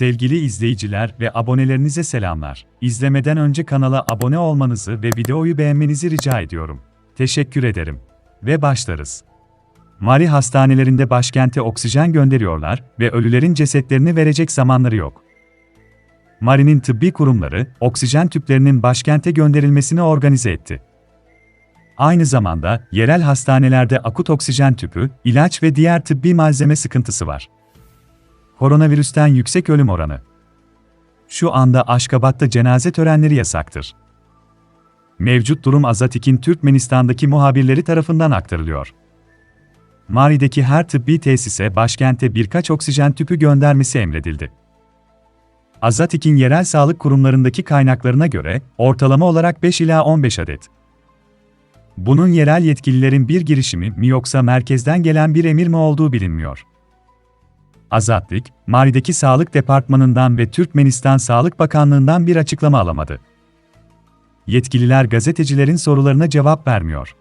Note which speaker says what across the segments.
Speaker 1: Sevgili izleyiciler ve abonelerinize selamlar. İzlemeden önce kanala abone olmanızı ve videoyu beğenmenizi rica ediyorum. Teşekkür ederim. Ve başlarız. Mari hastanelerinde başkente oksijen gönderiyorlar ve ölülerin cesetlerini verecek zamanları yok. Mari'nin tıbbi kurumları, oksijen tüplerinin başkente gönderilmesini organize etti. Aynı zamanda, yerel hastanelerde akut oksijen tüpü, ilaç ve diğer tıbbi malzeme sıkıntısı var. Koronavirüsten yüksek ölüm oranı. Şu anda Aşkabat'ta cenaze törenleri yasaktır. Mevcut durum Azatik'in Türkmenistan'daki muhabirleri tarafından aktarılıyor. Mari'deki her tıbbi tesise başkente birkaç oksijen tüpü göndermesi emredildi. Azatik'in yerel sağlık kurumlarındaki kaynaklarına göre ortalama olarak 5 ila 15 adet. Bunun yerel yetkililerin bir girişimi mi yoksa merkezden gelen bir emir mi olduğu bilinmiyor. Azatlık, Mari'deki Sağlık Departmanı'ndan ve Türkmenistan Sağlık Bakanlığı'ndan bir açıklama alamadı. Yetkililer gazetecilerin sorularına cevap vermiyor.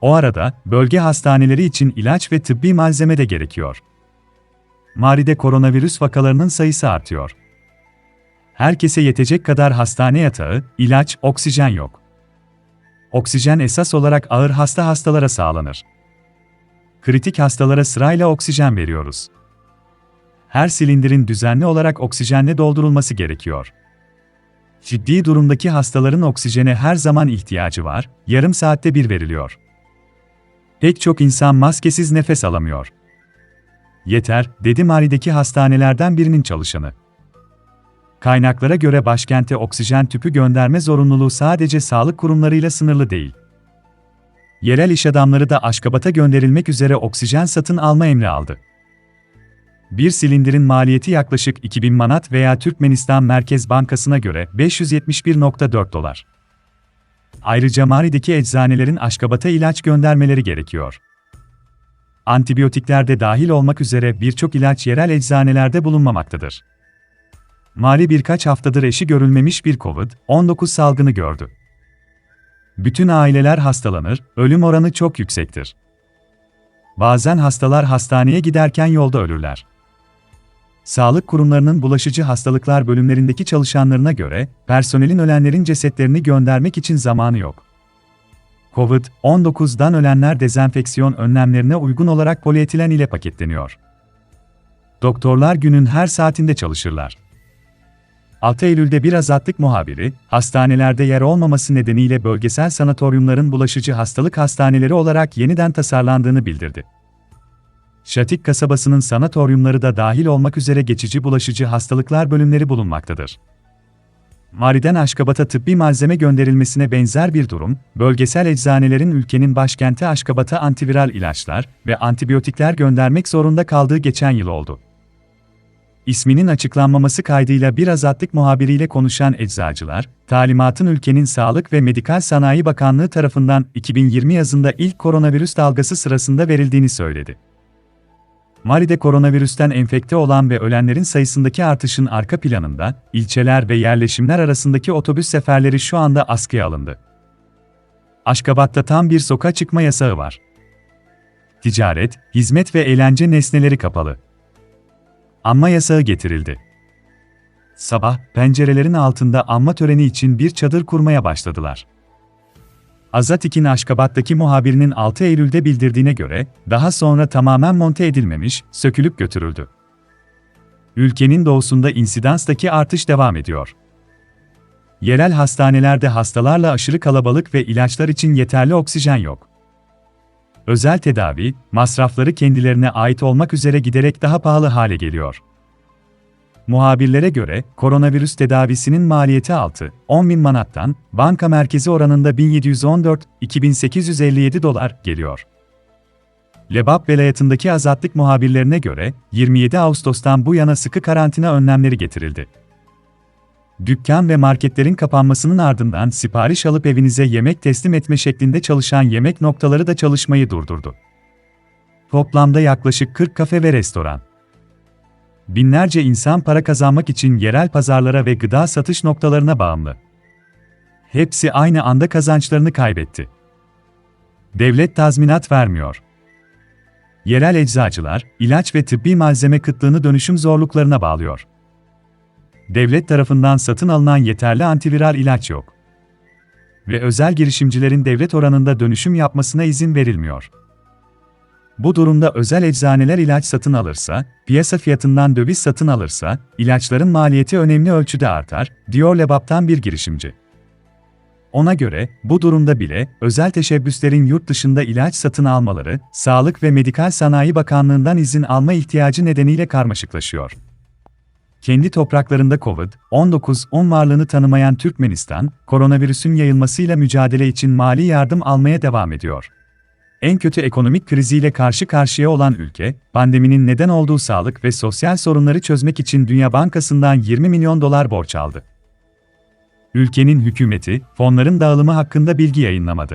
Speaker 1: O arada, bölge hastaneleri için ilaç ve tıbbi malzeme de gerekiyor. Mari'de koronavirüs vakalarının sayısı artıyor. Herkese yetecek kadar hastane yatağı, ilaç, oksijen yok. Oksijen esas olarak ağır hasta hastalara sağlanır. Kritik hastalara sırayla oksijen veriyoruz. Her silindirin düzenli olarak oksijenle doldurulması gerekiyor. Ciddi durumdaki hastaların oksijene her zaman ihtiyacı var, yarım saatte bir veriliyor. Pek çok insan maskesiz nefes alamıyor. Yeter, dedi Mari'deki hastanelerden birinin çalışanı. Kaynaklara göre başkente oksijen tüpü gönderme zorunluluğu sadece sağlık kurumlarıyla sınırlı değil. Yerel iş adamları da Aşkabat'a gönderilmek üzere oksijen satın alma emri aldı. Bir silindirin maliyeti yaklaşık 2000 manat veya Türkmenistan Merkez Bankası'na göre 571.4 dolar. Ayrıca Mari'deki eczanelerin Aşkabat'a ilaç göndermeleri gerekiyor. Antibiyotikler de dahil olmak üzere birçok ilaç yerel eczanelerde bulunmamaktadır. Mari birkaç haftadır eşi görülmemiş bir COVID-19 salgını gördü. Bütün aileler hastalanır, ölüm oranı çok yüksektir. Bazen hastalar hastaneye giderken yolda ölürler. Sağlık kurumlarının bulaşıcı hastalıklar bölümlerindeki çalışanlarına göre, personelin ölenlerin cesetlerini göndermek için zamanı yok. COVID-19'dan ölenler dezenfeksiyon önlemlerine uygun olarak polietilen ile paketleniyor. Doktorlar günün her saatinde çalışırlar. 6 Eylül'de bir azatlık muhabiri, hastanelerde yer olmaması nedeniyle bölgesel sanatoryumların bulaşıcı hastalık hastaneleri olarak yeniden tasarlandığını bildirdi. Şatik kasabasının sanatoryumları da dahil olmak üzere geçici bulaşıcı hastalıklar bölümleri bulunmaktadır. Mari'den Aşkabat'a tıbbi malzeme gönderilmesine benzer bir durum, bölgesel eczanelerin ülkenin başkenti Aşkabat'a antiviral ilaçlar ve antibiyotikler göndermek zorunda kaldığı geçen yıl oldu. İsminin açıklanmaması kaydıyla bir azatlık muhabiriyle konuşan eczacılar, talimatın ülkenin Sağlık ve Medikal Sanayi Bakanlığı tarafından 2020 yazında ilk koronavirüs dalgası sırasında verildiğini söyledi. Mali'de koronavirüsten enfekte olan ve ölenlerin sayısındaki artışın arka planında, ilçeler ve yerleşimler arasındaki otobüs seferleri şu anda askıya alındı. Aşkabat'ta tam bir sokağa çıkma yasağı var. Ticaret, hizmet ve eğlence nesneleri kapalı. Anma yasağı getirildi. Sabah, pencerelerin altında anma töreni için bir çadır kurmaya başladılar. Azatik'in Aşkabat'taki muhabirinin 6 Eylül'de bildirdiğine göre, daha sonra tamamen monte edilmemiş, sökülüp götürüldü. Ülkenin doğusunda insidanstaki artış devam ediyor. Yerel hastanelerde hastalarla aşırı kalabalık ve ilaçlar için yeterli oksijen yok. Özel tedavi, masrafları kendilerine ait olmak üzere giderek daha pahalı hale geliyor. Muhabirlere göre, koronavirüs tedavisinin maliyeti 6-10 bin manattan, banka merkezi oranında 1714-2857 dolar geliyor. Lebap velayetindeki azatlık muhabirlerine göre, 27 Ağustos'tan bu yana sıkı karantina önlemleri getirildi. Dükkan ve marketlerin kapanmasının ardından sipariş alıp evinize yemek teslim etme şeklinde çalışan yemek noktaları da çalışmayı durdurdu. Toplamda yaklaşık 40 kafe ve restoran. Binlerce insan para kazanmak için yerel pazarlara ve gıda satış noktalarına bağımlı. Hepsi aynı anda kazançlarını kaybetti. Devlet tazminat vermiyor. Yerel eczacılar, ilaç ve tıbbi malzeme kıtlığını dönüşüm zorluklarına bağlıyor. devlet tarafından satın alınan yeterli antiviral ilaç yok. Ve özel girişimcilerin devlet oranında dönüşüm yapmasına izin verilmiyor. Bu durumda özel eczaneler ilaç satın alırsa, piyasa fiyatından döviz satın alırsa, ilaçların maliyeti önemli ölçüde artar, diyor Lebap'tan bir girişimci. Ona göre, bu durumda bile, özel teşebbüslerin yurt dışında ilaç satın almaları, Sağlık ve Medikal Sanayi Bakanlığı'ndan izin alma ihtiyacı nedeniyle karmaşıklaşıyor. Kendi topraklarında COVID-19 varlığını tanımayan Türkmenistan, koronavirüsün yayılmasıyla mücadele için mali yardım almaya devam ediyor. En kötü ekonomik kriziyle karşı karşıya olan ülke, pandeminin neden olduğu sağlık ve sosyal sorunları çözmek için Dünya Bankası'ndan 20 milyon dolar borç aldı. Ülkenin hükümeti, fonların dağılımı hakkında bilgi yayınlamadı.